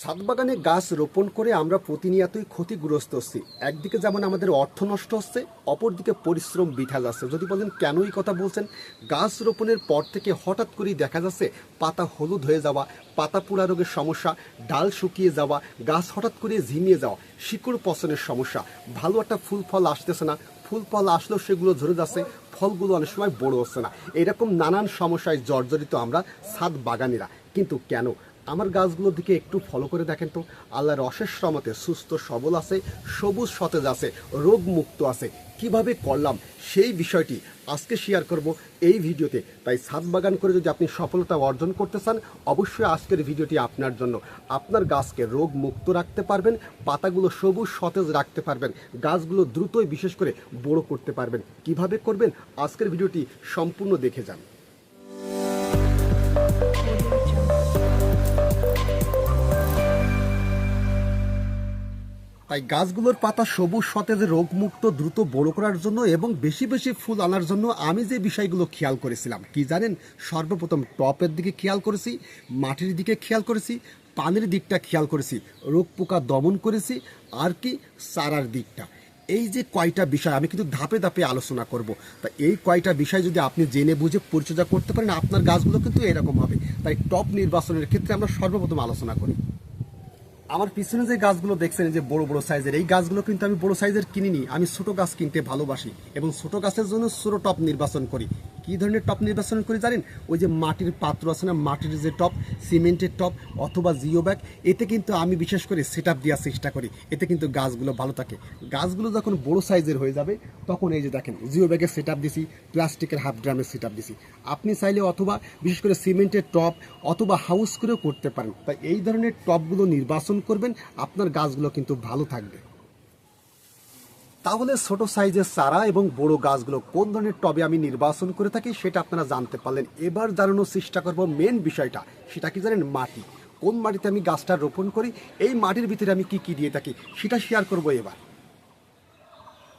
ছাদ বাগানে গাছ রোপণ করে আমরা প্রতিনিয়তই ক্ষতিগ্রস্ত হচ্ছি। একদিকে যেমন আমাদের অর্থ নষ্ট হচ্ছে, অপরদিকে পরিশ্রম বৃথা যাচ্ছে। যদি বলেন কেন এই কথা বলছেন, গাছ রোপণের পর থেকে হঠাৎ করেই দেখা যাচ্ছে পাতা হলুদ হয়ে যাওয়া, পাতা পোড়া রোগের সমস্যা, ডাল শুকিয়ে যাওয়া, গাছ হঠাৎ করে ঝিমিয়ে যাওয়া, শিকড় পচনের সমস্যা। ভালো একটা ফুল ফল আসতেছে না। ফুল ফল আসলেও সেগুলো ঝরে যাচ্ছে, ফলগুলো অনেক সময় বড় হচ্ছে না। এরকম নানান সমস্যায় জর্জরিত আমরা ছাদ বাগানিরা কিন্তু কেন? আমার গাছগুলোর দিকে একটু ফলো করে দেখেন তো। আল্লাহর অশেষ রমতে সুস্থ, সবল আছে, সবুজ, সতেজ আছে রোগ মুক্ত আছে। কীভাবে করলাম সেই বিষয়টি আজকে শেয়ার করব এই ভিডিওতে। তাই ছাদ বাগান করে যদি আপনি সফলতা অর্জন করতে চান, অবশ্যই আজকের ভিডিওটি আপনার জন্য। আপনার গাছকে রোগ মুক্ত রাখতে পারবেন, পাতাগুলো সবুজ, সতেজ রাখতে পারবেন, গাছগুলো দ্রুতই বিশেষ করে বড় করতে পারবেন। কীভাবে করবেন? আজকের ভিডিওটি সম্পূর্ণ দেখে যান। তাই গাছগুলোর পাতা সবুজ, সতেজ, রোগমুক্ত, দ্রুত বড় করার জন্য এবং বেশি বেশি ফুল আনার জন্য আমি যে বিষয়গুলো খেয়াল করেছিলাম। কি জানেন? সর্বপ্রথম টপের দিকে খেয়াল করেছি, মাটির দিকে খেয়াল করেছি, পানির দিকটা খেয়াল করেছি, রোগ পোকা দমন করেছি, আর কি চারার দিকটা। এই যে কয়টা বিষয় আমি কিন্তু ধাপে ধাপে আলোচনা করব। তা এই কয়টা বিষয় যদি আপনি জেনে বুঝে পরিচর্যা করতে পারেন, আপনার গাছগুলো কিন্তু এরকম হবে। তাই টপ নির্বাচনের ক্ষেত্রে আমরা সর্বপ্রথম আলোচনা করি। আমার পিছনে যে গাছগুলো দেখছেন যে বড় বড় সাইজের এই গাছগুলো কিন্তু আমি বড় সাইজের কিনিনি। আমি ছোট গাছ কিনতে ভালোবাসি এবং ছোট গাছের জন্য ছোট টপ নির্বাচন করি। কি ধরনের টপ নির্বাচন করি জানেন? ওই যে মাটির পাত্র আছে না, মাটির যে টপ, সিমেন্টের টপ অথবা জিও ব্যাগ, এতে কিন্তু আমি বিশেষ করে সেট আপ দেওয়ার চেষ্টা করি। এতে কিন্তু গাছগুলো ভালো থাকে। গাছগুলো যখন বড় সাইজের হয়ে যাবে, তখন এই যে দেখেন, জিও ব্যাগের সেট আপ দিছি, প্লাস্টিকের হাফ ড্রামের সেট আপ দিছি। আপনি চাইলে অথবা বিশেষ করে সিমেন্টের টপ অথবা হাউস করেও করতে পারেন। তাই এই ধরনের টপগুলো নির্বাচন করবেন, আপনার গাছগুলো কিন্তু ভালো থাকবে। তাহলে ছোট সাইজের চারা এবং বড় গাছগুলো কোন ধরনের টবে আমি নির্বাচন করে থাকি সেটা আপনারা জানতে পারলেন। এবার জানানোর চেষ্টা করব মেন বিষয়টা, সেটা কি জানেন মাটি। কোন মাটিতে আমি গাছটা রোপণ করি, এই মাটির ভিতরে আমি কি কি দিয়ে থাকি সেটা শেয়ার করব এবার।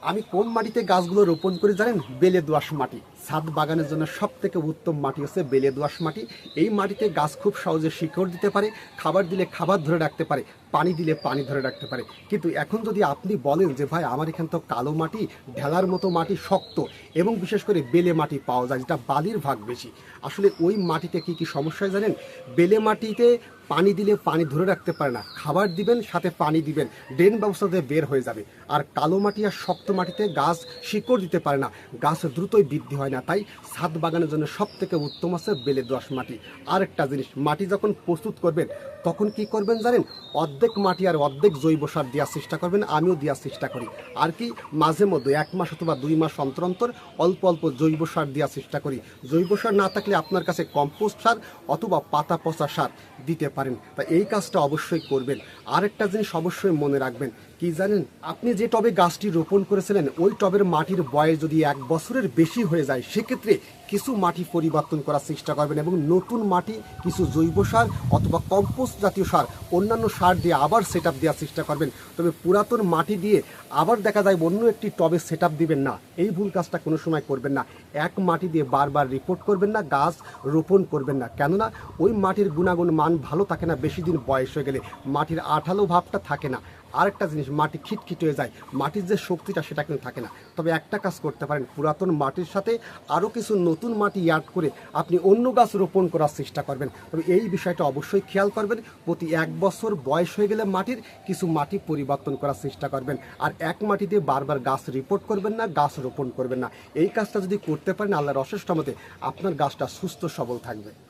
আমি কোন মাটিতে গাছগুলো রোপণ করি জানেন? বেলে দোআঁশ মাটি। ছাদ বাগানের জন্য সব থেকে উত্তম মাটি হচ্ছে বেলে দোআঁশ মাটি। এই মাটিতে গাছ খুব সহজে শিকড় দিতে পারে, খাবার দিলে খাবার ধরে রাখতে পারে, পানি দিলে পানি ধরে রাখতে পারে। কিন্তু এখন যদি আপনি বলেন যে, ভাই, আমার এখান তো কালো মাটি, ঢেলার মতো মাটি শক্ত এবং বিশেষ করে বেলে মাটি পাওয়া যায়, যেটা বালির ভাগ বেশি। আসলে ওই মাটিতে কি কি সমস্যা জানেন? বেলে মাটিতে পানি দিলে পানি ধরে রাখতে পারে না। খাবার দিবেন, সাথে পানি দিবেন, ড্রেন ব্যবস্থাতে বের হয়ে যাবে। আর কালো মাটি আর শক্ত মাটিতে গাছ শিকড় দিতে পারে না। গাছ দ্রুতই বৃদ্ধি হয় না। তাই ছাদ বাগানের জন্য সব থেকে উত্তম আছে বেলে দোআঁশ মাটি। আরেকটা জিনিস, মাটি যখন প্রস্তুত করবেন, তখন কি করবেন জানেন? অর্ধেক মাটি আর অর্ধেক জৈব সার দেওয়ার চেষ্টা করবেন, আমিও দেওয়ার চেষ্টা করি। আর কি, মাঝে মধ্যে এক মাস অথবা দুই মাস অন্তর অন্তর অল্প অল্প জৈব সার দেওয়ার চেষ্টা করি। জৈব সার না থাকলে আপনার কাছে কম্পোস্ট সার অথবা পাতা পচা সার দিতে পারেন। তা এই কাজটা অবশ্যই করবেন। আরেকটা জিনিস অবশ্যই মনে রাখবেন কি জানেন? আপনি যে টবে গাছটি রোপণ করেছিলেন, ওই টবের মাটির বয়স যদি এক বছরের বেশি হয়ে যায়, সেক্ষেত্রে কিছু মাটি পরিবর্তন করার চেষ্টা করবেন এবং নতুন মাটি, কিছু জৈব সার অথবা কম্পোস্ট জাতীয় সার, অন্যান্য সার দিয়ে আবার সেট দেওয়ার চেষ্টা করবেন। তবে পুরাতন মাটি দিয়ে আবার দেখা যায় অন্য একটি টবে সেট দিবেন না। এই ভুল কাজটা কোনো সময় করবেন না। এক মাটি দিয়ে বারবার রিপোর্ট করবেন না, গাছ রোপণ করবেন না। কেননা, ওই মাটির গুণাগুণ মান ভালো থাকে না, বেশি দিন বয়স হয়ে গেলে। মাটির আঠালো ভাবটা থাকে না। আরেকটা জিনিস, মাটি খিটখিট হয়ে যায়। মাটির যে শক্তিটা, সেটা কিন্তু থাকে না। তবে একটা কাজ করতে পারেন, পুরাতন মাটির সাথে আরও কিছু নতুন মাটি অ্যাড করে আপনি অন্য গাছ রোপণ করার চেষ্টা করবেন। তবে এই বিষয়টা অবশ্যই খেয়াল করবেন, প্রতি এক বছর বয়স হয়ে গেলে মাটির কিছু মাটি পরিবর্তন করার চেষ্টা করবেন। আর এক মাটিতে বারবার গাছ রিপোর্ট করবেন না, গাছ রোপণ করবেন না। এই কাজটা যদি করতে পারেন, আল্লাহর অশেষ মতে আপনার গাছটা সুস্থ, সবল থাকবে।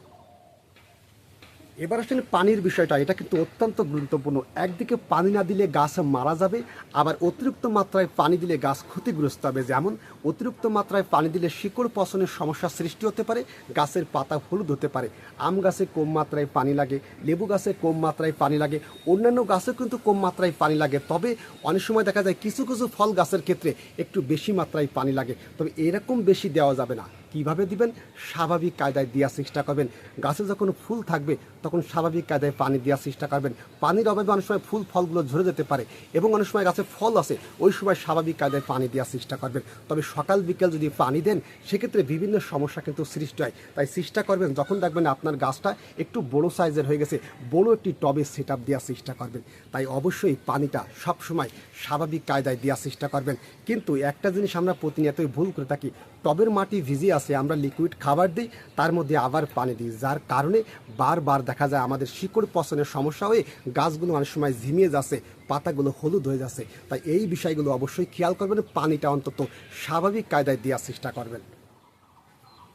এবার আসলে পানির বিষয়টা, এটা কিন্তু অত্যন্ত গুরুত্বপূর্ণ। একদিকে পানি না দিলে গাছ মারা যাবে, আবার অতিরিক্ত মাত্রায় পানি দিলে গাছ ক্ষতিগ্রস্ত হবে। যেমন, অতিরিক্ত মাত্রায় পানি দিলে শিকড় পচনের সমস্যা সৃষ্টি হতে পারে, গাছের পাতা হলুদ হতে পারে। আম গাছে কম মাত্রায় পানি লাগে, লেবু গাছে কম মাত্রায় পানি লাগে, অন্যান্য গাছে কিন্তু কম মাত্রায় পানি লাগে। তবে অনেক সময় দেখা যায় কিছু কিছু ফল গাছের ক্ষেত্রে একটু বেশি মাত্রায় পানি লাগে। তবে এরকম বেশি দেওয়া যাবে না। কীভাবে দিবেন? স্বাভাবিক কায়দায় দেওয়ার চেষ্টা করবেন। গাছে যখন ফুল থাকবে, তখন স্বাভাবিক কায়দায় পানি দেওয়ার চেষ্টা করবেন। পানির অভাবে অনেক সময় ফুল, ফলগুলো ঝরে যেতে পারে এবং অনেক সময় গাছে ফল আছে, ওই সময় স্বাভাবিক কায়দায় পানি দেওয়ার চেষ্টা করবেন। তবে সকাল, বিকেল যদি পানি দেন, সেক্ষেত্রে বিভিন্ন সমস্যা কিন্তু সৃষ্টি হয়। তাই চেষ্টা করবেন, যখন দেখবেন আপনার গাছটা একটু বড় সাইজের হয়ে গেছে, বড় একটি টবে সেট আপ দেওয়ার চেষ্টা করবেন। তাই অবশ্যই পানিটা সবসময় স্বাভাবিক কায়দায় দেওয়ার চেষ্টা করবেন। কিন্তু একটা জিনিস আমরা প্রতিনিয়তই ভুল করে থাকি, টবের মাটি ভিজে আছে আমরা লিকুইড খাবার দিই, তার মধ্যে আবার পানি দিই, যার কারণে বারবার দেখা যায় আমাদের শিকড় পচনের সমস্যা হয়ে গাছগুলো অনেক সময় ঝিমিয়ে যাচ্ছে, পাতাগুলো হলুদ হয়ে যাচ্ছে। তাই এই বিষয়গুলো অবশ্যই খেয়াল করবেন, পানিটা অন্তত স্বাভাবিক কায়দায় দেওয়ার চেষ্টা করবেন।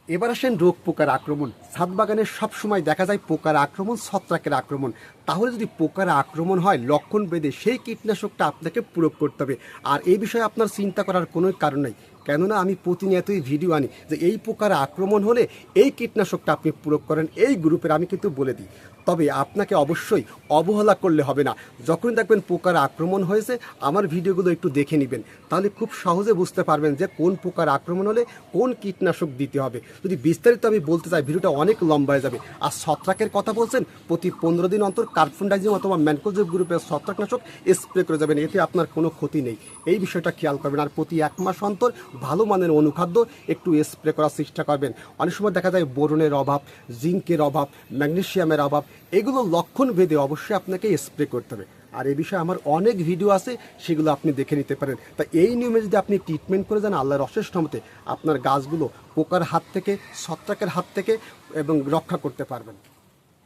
এবার আসেন রোগ পোকার আক্রমণ। ছাদ বাগানে সবসময় দেখা যায় পোকার আক্রমণ, ছত্রাকের আক্রমণ। তাহলে যদি পোকার আক্রমণ হয়, লক্ষণ বেঁধে সেই কীটনাশকটা আপনাকে প্রয়োগ করতে হবে। আর এই বিষয়ে আপনার চিন্তা করার কোনো কারণ নেই। কেননা আমি প্রতিনিয়তই ভিডিও আনি যে এই পোকার আক্রমণ হলে এই কীটনাশকটা আপনি প্রয়োগ করেন, এই গ্রুপের আমি কিন্তু বলে দিই। তবে আপনাকে অবশ্যই অবহেলা করলে হবে না। যখন দেখবেন পোকার আক্রমণ হয়েছে, আমার ভিডিওগুলো একটু দেখে নেবেন। তাহলে খুব সহজে বুঝতে পারবেন যে কোন পোকার আক্রমণ হলে কোন কীটনাশক দিতে হবে। যদি বিস্তারিত আমি বলতে চাই ভিডিওটা অনেক লম্বা হয়ে যাবে। আর ছত্রাকের কথা বলছেন, প্রতি পনেরো দিন অন্তর কার্বনডাইজিম অথবা ম্যানকোজেব গ্রুপের ছত্রাকনাশক স্প্রে করে যাবেন, এতে আপনার কোনো ক্ষতি নেই। এই বিষয়টা খেয়াল করবেন। আর প্রতি এক মাস অন্তর ভালো মানের অনুখাদ্য একটু স্প্রে করার চেষ্টা করবেন। অনেক সময় দেখা যায় বোরনের অভাব, জিঙ্কের অভাব, ম্যাগনেশিয়ামের অভাব, এগুলো লক্ষণ ভেদে অবশ্যই আপনাকে স্প্রে করতে হবে। আর এই বিষয়ে আমার অনেক ভিডিও আছে, সেগুলো আপনি দেখে নিতে পারেন। তা এই নিয়মে যদি আপনি ট্রিটমেন্ট করে যান, আল্লাহর অশেষ ক্ষমতে আপনার গাছগুলো পোকার হাত থেকে, ছত্রাকের হাত থেকে এবং রক্ষা করতে পারবেন।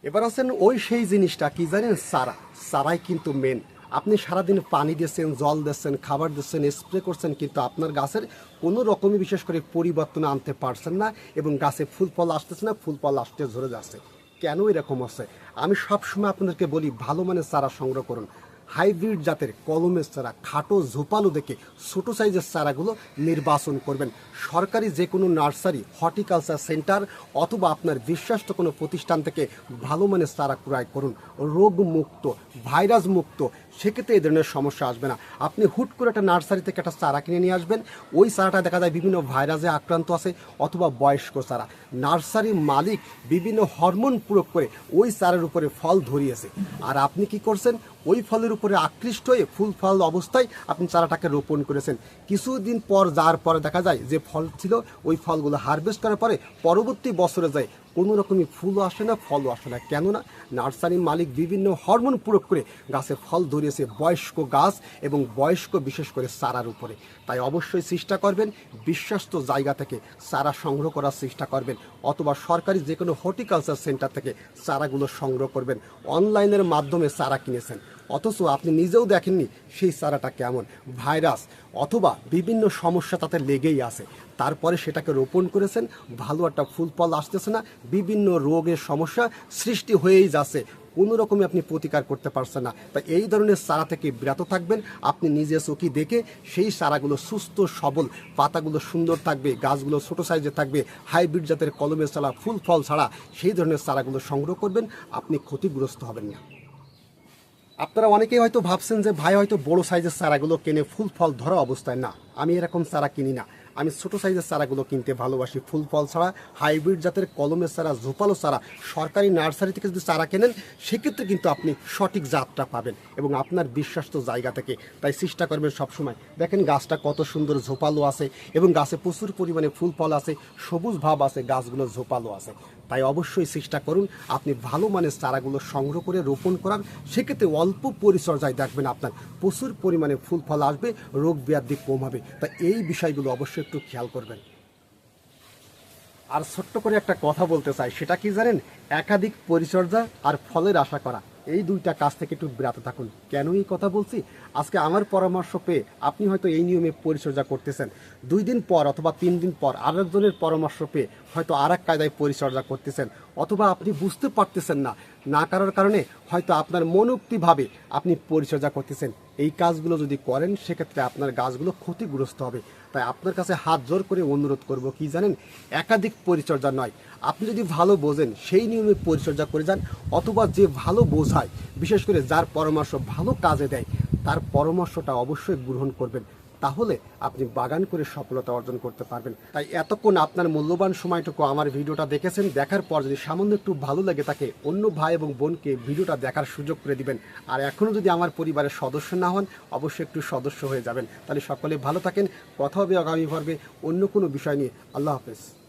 এবার আছেন ওই সেই জিনিসটা, কি জানেন? সারা। সারাই কিন্তু মেন আপনি সারাদিন পানি দিয়েছেন, জল দিচ্ছেন খাবার দিচ্ছেন স্প্রে করছেন, কিন্তু আপনার গাছের কোনো রকমই বিশেষ করে পরিবর্তন আনতে পারছেন না এবং গাছে ফুল ফল আসতেছে না, ফুল ফল আসতে ঝরে যাচ্ছে। কেন এরকম আছে আমি সবসময় আপনাদেরকে বলি, ভালো মানের চারা সংগ্রহ করুন। হাইব্রিড জাতের কলমের চারা খাটো ঝোপালো দেখে ছোটো সাইজের চারাগুলো নির্বাচন করবেন। সরকারি যে কোনো নার্সারি, হর্টিকালচার সেন্টার অথবা আপনার বিশ্বাস্ত কোনো প্রতিষ্ঠান থেকে ভালো মানের চারা ক্রয় করুন। রোগ মুক্ত ভাইরাস মুক্ত সেক্ষেত্রে এই ধরনের সমস্যা আসবে না। আপনি হুট করে একটা নার্সারি থেকে একটা চারা কিনে নিয়ে আসবেন। ওই চারাটা দেখা যায় বিভিন্ন ভাইরাসে আক্রান্ত আছে অথবা বয়স্ক চারা। নার্সারি মালিক বিভিন্ন হরমোন প্রয়োগ করে ওই চারের উপরে ফল ধরিয়েছে। আর আপনি কি করছেন? ওই ফলের উপরে আকৃষ্ট হয়ে ফুল ফল অবস্থায় আপনি চারাটাকে রোপণ করেছেন। কিছুদিন পর যাওয়ার পরে দেখা যায় যে ফল ছিল, ওই ফলগুলো হারভেস্ট করার পরে পরবর্তী বছরে যায় কোনো রকমই ফুলও আসে না ফলও আসে না। কেননা নার্সারির মালিক বিভিন্ন হরমোন প্রয়োগ করে গাছে ফল ধরিয়েছে বয়স্ক গাছ এবং বয়স্ক বিশেষ করে চারার উপরে। তাই অবশ্যই চেষ্টা করবেন, বিশ্বস্ত জায়গা থেকে চারা সংগ্রহ করার চেষ্টা করবেন, অথবা সরকারি যে কোনো হর্টিকালচার সেন্টার থেকে চারাগুলো সংগ্রহ করবেন। অনলাইনের মাধ্যমে চারা কিনেছেন। অথচ আপনি নিজেও দেখেননি সেই চারাটা কেমন ভাইরাস অথবা বিভিন্ন সমস্যা তাতে লেগেই আছে। তারপরে সেটাকে রোপণ করেছেন, ভালো একটা ফুল ফল আসতেছে না, বিভিন্ন রোগের সমস্যা সৃষ্টি হয়েই যাচ্ছে। কোনো রকমই আপনি প্রতিকার করতে পারছেন না। তাই এই ধরনের চারা থেকে বিরত থাকবেন, আপনি নিজে চোখি দেখে সেই চারাগুলো সুস্থ, সবল, পাতাগুলো সুন্দর থাকবে, গাছগুলো ছোট সাইজে থাকবে, হাইব্রিড জাতের কলমের চারা ফুল ফল ছাড়া সেই ধরনের চারাগুলো সংগ্রহ করবেন, আপনি ক্ষতিগ্রস্ত হবেন না। আপনারা অনেকেই হয়তো ভাবছেন যে ভাই হয়তো বড় সাইজের চারাগুলো কিনে ফুল ফল ধরা অবস্থায়। না, আমি এরকম চারা কিনি না। আমি ছোট সাইজের চারাগুলো কিনতে ভালোবাসি। ফুল ফল ছাড়া হাইব্রিড জাতের কলমের চারা ঝোপালো চারা, সরকারি নার্সারি থেকে যদি চারা কেনেন, সেক্ষেত্রে কিন্তু আপনি সঠিক জাতটা পাবেন এবং আপনার বিশ্বাস্ত জায়গা থেকে। তাই চেষ্টা করবেন সবসময়। দেখেন গাছটা কত সুন্দর ঝোপালো আছে এবং গাছে প্রচুর পরিমাণে ফুল ফল আছে, সবুজ ভাব আছে, গাছগুলো ঝোপালো আছে। তাই অবশ্যই চেষ্টা করুন আপনি ভালো মানের চারাগুলো সংগ্রহ করে রোপণ করান সেক্ষেত্রে অল্প পরিচর্যায় দেখবেন আপনার প্রচুর পরিমাণে ফুল ফল আসবে, রোগ ব্যাধি কম হবে। তাই এই বিষয়গুলো অবশ্যই একটু খেয়াল করবেন। আর ছোট্ট করে একটা কথা বলতে চাই, সেটা কি জানেন? একাধিক পরিচর্যা আর ফলের আশা করা। এই দুইটা কাজ থেকে একটু বিরত থাকুন। কেন এই কথা বলছি? আজকে আমার পরামর্শ পেয়ে আপনি হয়তো এই নিয়মে পরিচর্যা করতেছেন। দুই দিন পর অথবা তিন দিন পর আরেকজনের পরামর্শ পেয়ে হয়তো আর এক কায়দায় পরিচর্যা করতেছেন। অথবা আপনি বুঝতে পারতেছেন না না করার কারণে হয়তো আপনার মনোক্তিভাবে আপনি পরিচর্যা করতেছেন। এই কাজগুলো যদি করেন, সেক্ষেত্রে আপনার গাছগুলো ক্ষতিগ্রস্ত হবে। তাই আপনার কাছে হাত জোর করে অনুরোধ করব কি জানেন, একাধিক পরিচর্যা নয়। আপনি যদি ভালো বোঝেন, সেই নিয়মে পরিচর্যা করে যান, অথবা যে ভালো বোঝায়, বিশেষ করে যার পরামর্শ ভালো কাজে দেয়, তার পরামর্শটা অবশ্যই গ্রহণ করবেন। তাহলে আপনি বাগান করে সফলতা অর্জন করতে পারবেন। তাই এতক্ষণ আপনার মূল্যবান সময়টুকু আমার ভিডিওটা দেখেছেন। দেখার পর যদি সামান্য একটু ভালো লাগে তাকে অন্য ভাই এবং বোনকে ভিডিওটা দেখার সুযোগ করে দিবেন। আর এখনও যদি আমার পরিবারের সদস্য না হন, অবশ্যই একটু সদস্য হয়ে যাবেন। তাহলে সকলে ভালো থাকেন। কথা হবে আগামী পর্বে অন্য কোনো বিষয় নিয়ে। আল্লাহ হাফেজ।